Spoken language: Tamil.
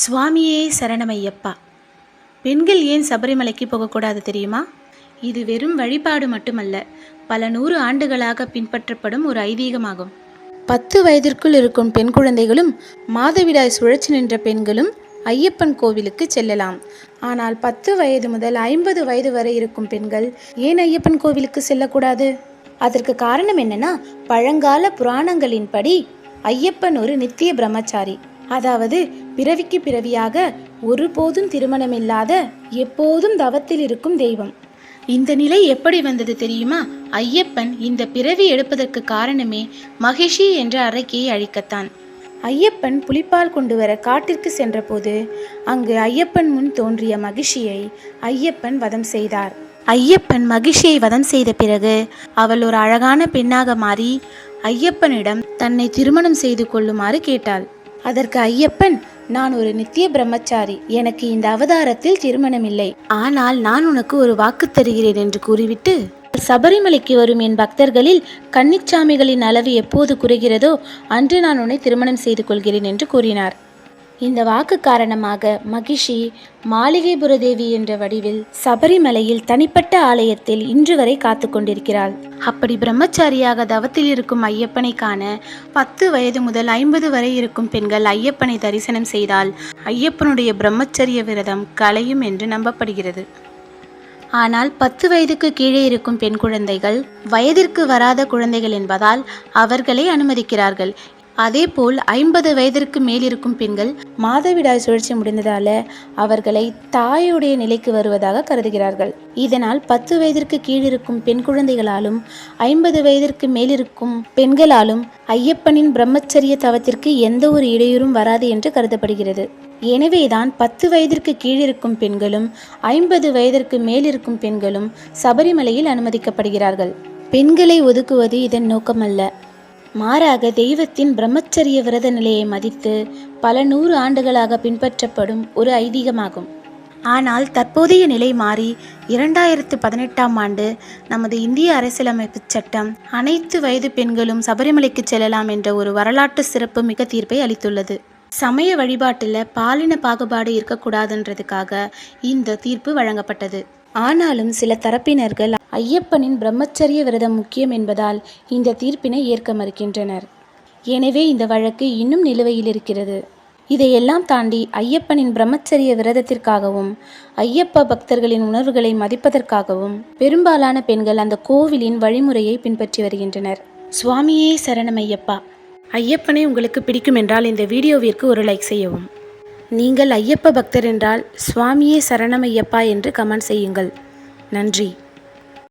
சுவாமியே சரணமையப்பா. பெண்கள் ஏன் சபரிமலைக்கு போகக்கூடாது தெரியுமா? இது வெறும் வழிபாடு மட்டுமல்ல பல நூறு ஆண்டுகளாக பின்பற்றப்படும் ஒரு ஐதீகமாகும். பத்து வயதிற்குள் இருக்கும் பெண் குழந்தைகளும் மாதவிடாய் சுழற்சி நின்ற பெண்களும் ஐயப்பன் கோவிலுக்கு செல்லலாம். ஆனால் பத்து வயது முதல் ஐம்பது வயது வரை இருக்கும் பெண்கள் ஏன் ஐயப்பன் கோவிலுக்கு செல்லக்கூடாது? அதற்கு காரணம் என்னன்னா பழங்கால புராணங்களின்படி ஐயப்பன் ஒரு நித்திய பிரம்மச்சாரி. அதாவது பிறவிக்கு பிறவியாக ஒருபோதும் திருமணமில்லாத எப்போதும் தவத்தில் இருக்கும் தெய்வம். இந்த நிலை எப்படி வந்தது தெரியுமா? ஐயப்பன் இந்த பிறவி எடுப்பதற்கு காரணமே மகிஷி என்ற அரக்கியை அழிக்கத்தான். ஐயப்பன் புலிப்பால் கொண்டு வர காட்டிற்கு சென்றபோது அங்கு ஐயப்பன் முன் தோன்றிய மகிஷியை ஐயப்பன் வதம் செய்தார். ஐயப்பன் மகிஷியை வதம் செய்த பிறகு அவள் ஒரு அழகான பெண்ணாக மாறி ஐயப்பனிடம் தன்னை திருமணம் செய்து கொள்ளுமாறு கேட்டாள். அதற்கு ஐயப்பன் நான் ஒரு நித்திய பிரம்மச்சாரி. எனக்கு இந்த அவதாரத்தில் திருமணமில்லை. ஆனால் நான் உனக்கு ஒரு வாக்கு தருகிறேன் என்று கூறிவிட்டு சபரிமலைக்கு வரும் என் பக்தர்களில் கன்னிச்சாமிகளின் அளவு எப்போது குறைகிறதோ அன்று நான் உன்னை திருமணம் செய்து கொள்கிறேன் என்று கூறினார். இந்த வாக்கு காரணமாக மகிஷி மாளிகைபுர தேவி என்ற வடிவில் சபரிமலையில் தனிப்பட்ட ஆலயத்தில் இன்று வரை காத்து கொண்டிருக்கிறாள். அப்படி பிரம்மச்சாரியாக தவத்தில் இருக்கும் ஐயப்பனை காண பத்து வயது முதல் ஐம்பது வரை இருக்கும் பெண்கள் ஐயப்பனை தரிசனம் செய்தால் ஐயப்பனுடைய பிரம்மச்சரிய விரதம் கலையும் என்று நம்பப்படுகிறது. ஆனால் பத்து வயதுக்கு கீழே இருக்கும் பெண் குழந்தைகள் வயதிற்கு வராத குழந்தைகள் என்பதால் அவர்களை அனுமதிக்கிறார்கள். அதேபோல் ஐம்பது வயதிற்கு மேல் இருக்கும் பெண்கள் மாதவிடாய் சுழற்சி முடிந்ததால அவர்களை தாயுடைய நிலைக்கு வருவதாக கருதுகிறார்கள். இதனால் பத்து வயதிற்கு கீழ் இருக்கும் பெண் குழந்தைகளாலும் ஐம்பது வயதிற்கு மேல் இருக்கும் பெண்களாலும் ஐயப்பனின் பிரம்மச்சரிய தவத்திற்கு எந்த ஒரு இடையூறும் வராது என்று கருதப்படுகிறது. எனவேதான் பத்து வயதிற்கு கீழ் இருக்கும் பெண்களும் ஐம்பது வயதிற்கு மேல் இருக்கும் பெண்களும் சபரிமலையில் அனுமதிக்கப்படுகிறார்கள். பெண்களை ஒதுக்குவது இதன் நோக்கமல்ல. மாறாக தெய்வத்தின் பிரம்மச்சரிய விரத நிலையை மதித்து பல நூறு ஆண்டுகளாக பின்பற்றப்படும் ஒரு ஐதீகமாகும். ஆனால் தற்போதைய நிலை மாறி இரண்டாயிரத்து பதினெட்டாம் ஆண்டு நமது இந்திய அரசியலமைப்பு சட்டம் அனைத்து வயது பெண்களும் சபரிமலைக்கு செல்லலாம் என்ற ஒரு வரலாற்று சிறப்பு மிக தீர்ப்பை அளித்துள்ளது. சமய வழிபாட்டில் பாலின பாகுபாடு இருக்கக்கூடாதுன்றதுக்காக இந்த தீர்ப்பு வழங்கப்பட்டது. ஆனாலும் சில தரப்பினர்கள் ஐயப்பனின் பிரம்மச்சரிய விரதம் முக்கியம் என்பதால் இந்த தீர்ப்பினை ஏற்க மறுக்கின்றனர். எனவே இந்த வழக்கு இன்னும் நிலுவையில் இருக்கிறது. இதையெல்லாம் தாண்டி ஐயப்பனின் பிரம்மச்சரிய விரதத்திற்காகவும் ஐயப்ப பக்தர்களின் உணர்வுகளை மதிப்பதற்காகவும் பெரும்பாலான பெண்கள் அந்த கோவிலின் வழிமுறையை பின்பற்றி வருகின்றனர். சுவாமியே சரணமையப்பா. ஐயப்பனை உங்களுக்கு பிடிக்கும் என்றால் இந்த வீடியோவிற்கு ஒரு லைக் செய்யவும். நீங்கள் ஐயப்ப பக்தர் என்றால் சுவாமியே சரணமையப்பா என்று கமெண்ட் செய்யுங்கள். நன்றி.